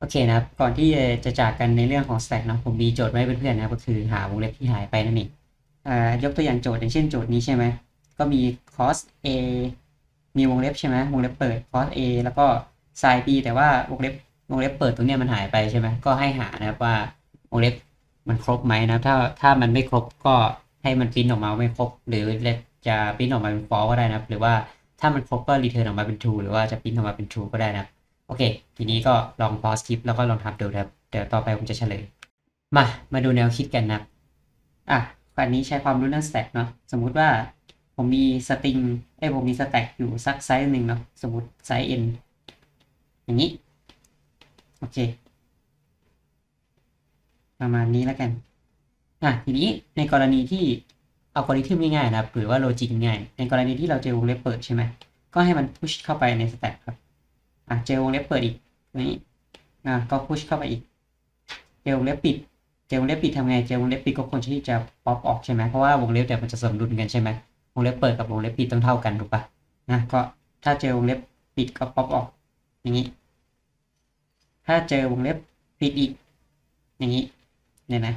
โอเคนะครับ ก่อนที่จะจากกันในเรื่องของ stack เนอะผมมีโจทย์ไว้ให้เพื่อนๆนะครับก็คือหาวงเล็บที่หายไปนั่นเองยกตัวอย่างโจทย์อย่างเช่นโจทย์นี้ใช่ไหมก็มี cos a มีวงเล็บใช่ไหมวงเล็บเปิด cos a แล้วก็ sin b แต่ว่าวงเล็บวงเล็บเปิดตรงนี้มันหายไปใช่ไหมก็ให้หานะครับว่าวงเล็บมันครบไหมนะถ้าถ้ามันไม่ครบก็ให้มันปริ้นออกมาไม่ครบ หรือจะปริ้นออกมาเป็น false ก็ได้นะหรือว่าถ้ามันครบก็ return ออกมาเป็น true หรือว่าจะปริ้นออกมาเป็น true ก็ได้นะ โอเค ทีนี้ก็ลอง pause คลิปแล้วก็ลองทำดูนะครับเดี๋ยวต่อไปผมจะเฉลย มา มาดูแนวคิดกันนะอะอันนี้ใช้ความรู้เรื่อง stack เนาะ สมมุติว่าผมมีสตริงเอ้ยผมมี stack อยู่สักไซส์หนึ่งเนาะ สมมติไซส์ n อย่างนี้ โอเค ประมาณนี้แล้วกัน อะ ทีนี้ในกรณีที่เอากริทึมง่ายๆนะครับหรือว่าโลจิกง่าย ในกรณีที่เราเจอวงเล็บเปิดใช่ไหม ก็ให้มัน push เข้าไปใน stack ครับ อะเจอวงเล็บเปิดอีกนี้อะก็พุชเข้าไปอีก เจอวงเล็บปิด เจอวงเล็บปิดทำไง เจอวงเล็บปิดก็ควรที่จะป๊อปออกใช่ไหมเพราะว่าวงเล็บเนี่ยมันจะสมดุลกันใช่ไหมวงเล็บเปิดกับวงเล็บปิดต้องเท่ากันถูกปะนะก็ถ้าเจอวงเล็บปิดก็ป๊อปออก อย่างนี้ ถ้าเจอวงเล็บปิดอีก อย่างนี้เนี่ยนะ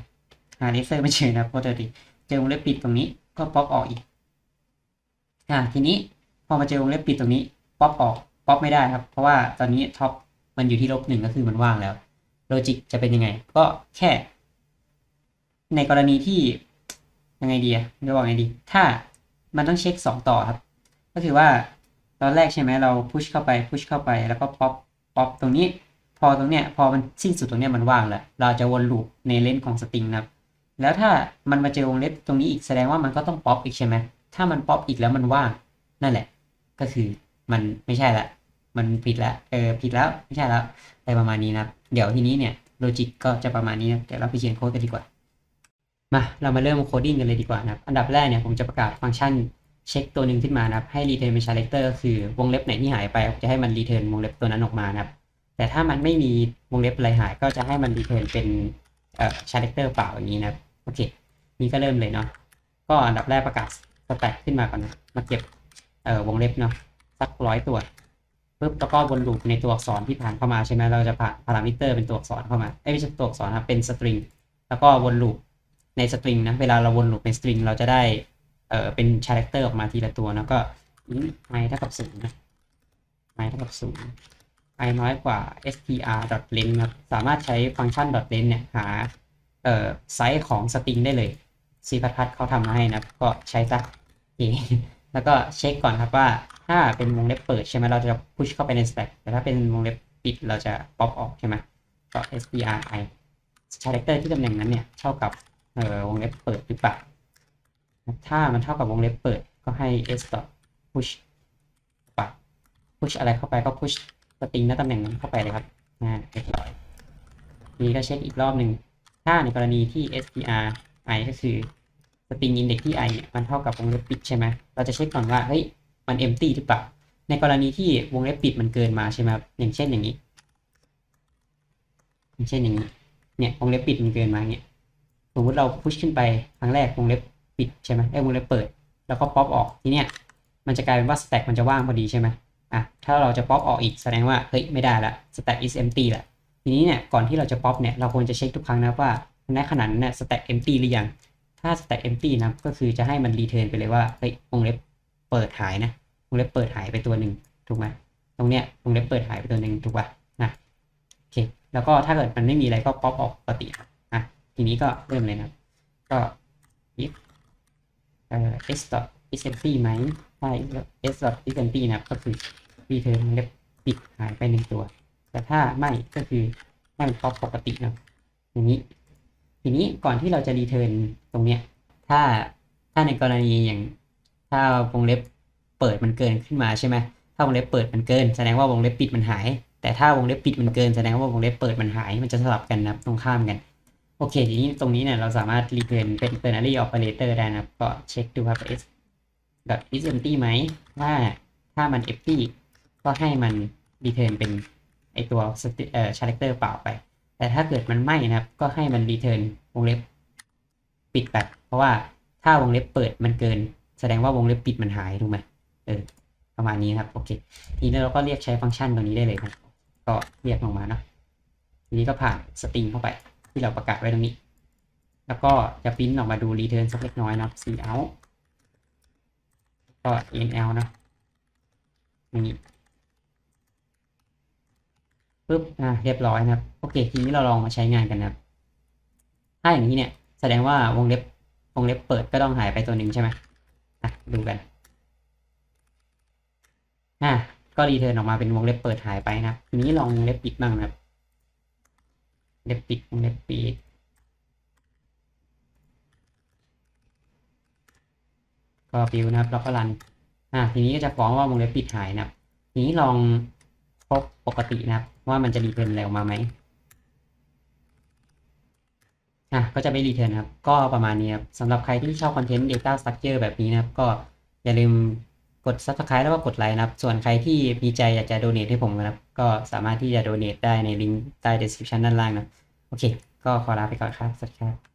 หาเลเซอร์ไม่เจอนะปกติเจอวงเล็บปิดตรงนี้ก็ป๊อปออกอีกอะทีนี้พอมาเจอวงเล็บปิดตรงนี้ป๊อปออก ป๊อปไม่ได้ครับ เพราะว่าตอนนี้ท็อปมันอยู่ที่ลบหนึ่งก็คือมันว่างแล้วโลจิกจะเป็นยังไง ก็แค่ ในกรณีที่ยังไงดีอะจะบอกไงดี ถ้ามันต้องเช็คสองต่อครับ ก็คือว่าตอนแรกใช่ไหมเราพุชเข้าไปพุชเข้าไปแล้วก็ป๊อปป๊อปตรงนี้ พอตรงเนี้ยพอมันสิ้นสุดตรงเนี้ยมันว่างแล้วเราจะวนลูปในเลนส์ของสตริงนะครับ แล้วถ้ามันมาเจอวงเล็บตรงนี้อีกแสดงว่ามันก็ต้องป๊อปอีกใช่ไหมถ้ามันป๊อปอีกแล้วมันว่างนั่นแหละ ก็คือมันไม่ใช่ละ มันผิดแล้วเออผิดแล้วไม่ใช่แล้วอะไรประมาณนี้นะเดี๋ยวทีนี้เนี่ยโลจิกก็จะประมาณนี้นะเดี๋ยวเราไปเขียนโค้ดกันดีกว่ามาเรามาเริ่มโคดดิ้งกันเลยดีกว่านะครับอันดับแรกเนี่ยผมจะประกาศฟังก์ชันเช็คตัวหนึ่งขึ้นมานะครับให้ return เป็น character ก็คือวงเล็บไหนที่หายไปจะให้มัน return วงเล็บตัวนั้นออกมานะครับแต่ถ้ามันไม่มีวงเล็บอะไรหาย ก็จะให้มัน return เป็นเอ่อ character เปล่าอย่างนี้นะครับโอเคนี่ก็เริ่มเลยเนาะก็อันดับแรกประกาศ stack ขึ้นมาก่อนนะมาเก็บเอ่อวงเล็บเนาะสักร้อยตัว ปุ๊บแล้วก็วนลูปในตัวอักษรที่ผ่านเข้ามาใช่ไหมเราจะผ่านพารามิเตอร์เป็นตัวอักษรเข้ามาเอ้ไม่ใช่ตัวอักษรครับเป็นสตริงแล้วก็วนลูปในสตริงนะเวลาเราวนลูปในสตริงเราจะได้เอ่อเป็นคาแรคเตอร์ออกมาทีละตัวแล้วก็ไอเท่ากับศูนย์นะไอเท่ากับศูนย์ไอน้อยกว่า str length ครับสามารถใช้ฟังก์ชัน length เนี่ยหาเอ่อไซส์ของสตริงได้เลยซีพัทพัทเขาทำมาให้นะก็ใช้ซะโอเคแล้วก็เช็คก่อนครับว่า ถ้าเป็นวงเล็บเปิดใช่ไหมเราจะพุชเข้าไปใน stack แต่ถ้าเป็นวงเล็บปิดเราจะป๊อปออกใช่ไหมก็ stri character ที่ตำแหน่งนั้นเนี่ยเท่ากับเอ่อวงเล็บเปิดหรือเปล่าถ้ามันเท่ากับวงเล็บเปิดก็ให้ s push ไป push อะไรเข้าไปก็ push สตริงณตำแหน่งนั้นเข้าไปเลยครับนะเรียบร้อยนี่ก็เช็คอีกรอบหนึ่งถ้าในกรณีที่ stri ก็คือสตริงอินเด็กที่ i เนี่ยมันเท่ากับวงเล็บปิดใช่ไหมเราจะเช็คก่อนว่าเฮ้ย มัน empty หรือเปล่า ในกรณีที่วงเล็บปิดมันเกินมาใช่ไหมครับอย่างเช่นอย่างนี้ อย่างเช่นอย่างนี้ เนี่ยวงเล็บปิดมันเกินมาเนี่ยสมมติเราพุชขึ้นไปครั้งแรกวงเล็บปิดใช่ไหมไอ้วงเล็บเปิด แล้วก็ป๊อปออกทีเนี้ยมันจะกลายเป็นว่าสแต็กมันจะว่างพอดีใช่ไหมอะถ้าเราจะป๊อปออกอีกแสดงว่าเฮ้ยไม่ได้ละ stack is empty ละทีนี้เนี่ยก่อนที่เราจะป๊อปเนี่ยเราควรจะเช็คทุกครั้งนะว่าในขนาดนั้นเนี่ย stack empty หรือยังถ้า stack empty นะก็คือจะให้มัน return ไปเลยว่าเฮ้ยวงเล็บ เปิดหายนะวงเล็บเปิดหายไปตัวหนึ่งถูกไหมตรงเนี้ยวงเล็บเปิดหายไปตัวหนึ่งถูกป่ะนะโอเคแล้วก็ถ้าเกิดมันไม่มีอะไรก็ pop ออกปกติอะทีนี้ก็เริ่มเลยนะก็ if เอ่อ s dot is empty ไหมถ้า s dot is empty นะก็คือ return วงเล็บปิดหายไปหนึ่งตัว แต่ถ้าไม่ก็คือให้มัน pop ปกตินะอย่างนี้ ทีนี้ก่อนที่เราจะรีเทิร์นตรงเนี้ยถ้าถ้าในกรณีอย่าง ถ้าวงเล็บเปิดมันเกินขึ้นมาใช่ไหมถ้าวงเล็บเปิดมันเกิน แสดงว่าวงเล็บปิดมันหาย แต่ถ้าวงเล็บปิดมันเกินแสดงว่าวงเล็บเปิดมันหาย มันจะสลับกันนะตรงข้ามกัน โอเค ทีนี้ตรงนี้เนี่ยเราสามารถรีเทิร์นเป็น ternary operator ได้นะครับ ก็เช็คดูครับ s dot is empty ไหมว่าถ้ามัน empty ก็ให้มันรีเทิร์นเป็นไอตัวเอ่อ character เปล่าไป แต่ถ้าเกิดมันไม่นะครับ ก็ให้มัน return วงเล็บปิดไปเพราะว่าถ้าวงเล็บเปิดมันเกิน แสดงว่าวงเล็บปิดมันหายถูกไหมเออประมาณนี้ครับโอเค ทีนี้เราก็เรียกใช้ฟังก์ชันตรงนี้ได้เลยครับก็เรียกลงมาเนาะทีนี้ก็ผ่านสตริงเข้าไป ที่เราประกาศไว้ตรงนี้ แล้วก็จะปริ้นออกมาดูรีเทิร์นสักเล็กน้อยนะ c out ก็ nl นะนี้ปุ๊บอ่าเรียบร้อยนะครับโอเค ทีนี้เราลองมาใช้งานกันนะครับถ้าอย่างนี้เนี่ยแสดงว่าวงเล็บวงเล็บเปิดก็ต้องหายไปตัวหนึ่งใช่ไหม่ะดูกันอะก็รีเทิร์นออกมาเป็นวงเล็บเปิดหายไปนะครับทีนี้ลองวงเล็บปิดบ้างนะครับเล็บปิดวงเล็บปิดก็ปิวนะครับแล้วก็รันอะทีนี้ก็จะฟ้องว่าวงเล็บปิดหายนะครับทีนี้ลองพบปกตินะครับ ว่ามันจะรีเทิร์นอะไรออกมาไหม อะก็จะไม่รีเทิร์นครับ ก็ประมาณนี้ครับสำหรับใครที่ชอบคอนเทนต์ Data Structure แบบนี้นะครับ ก็อย่าลืมกด Subscribe แล้วก็กดไลค์นะครับ ส่วนใครที่มีใจอยากจะ donate ให้ผมนะครับ ก็สามารถที่จะ donate ได้ในลิงก์ใต้ description ด้านล่างนะ โอเค ก็ขอลาไปก่อนครับ สวัสดีครับ